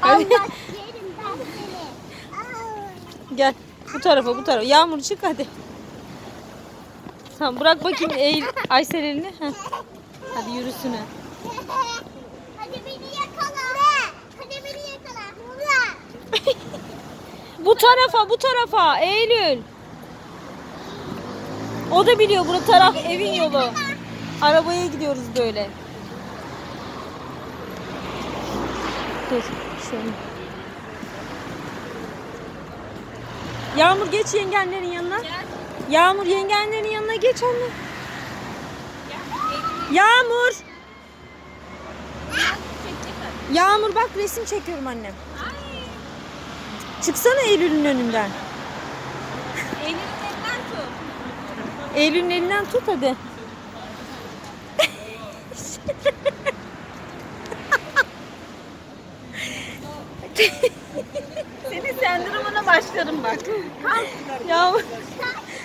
Hadi. Allah yerim ben seni. Aa. Gel bu tarafa bu tarafa. Yağmur çık hadi. Tamam bırak bakayım eğil Aysel elini. Heh. Hadi yürüsün. ha. Hadi beni yakala. Hadi beni yakala. Bu tarafa bu tarafa Eylül. O da biliyor bu taraf evin yolu. Arabaya gidiyoruz böyle. Dur şöyle. Yağmur geç yengenlerin yanına. Yağmur yengenlerin yanına geç onu. Yağmur. Yağmur bak resim çekiyorum annem. Çıksana Eylül'ün önünden. Eylül'ün elinden tut. Eylül'ün elinden tut hadi. Senin sendromuna başlarım bak. Yağmur.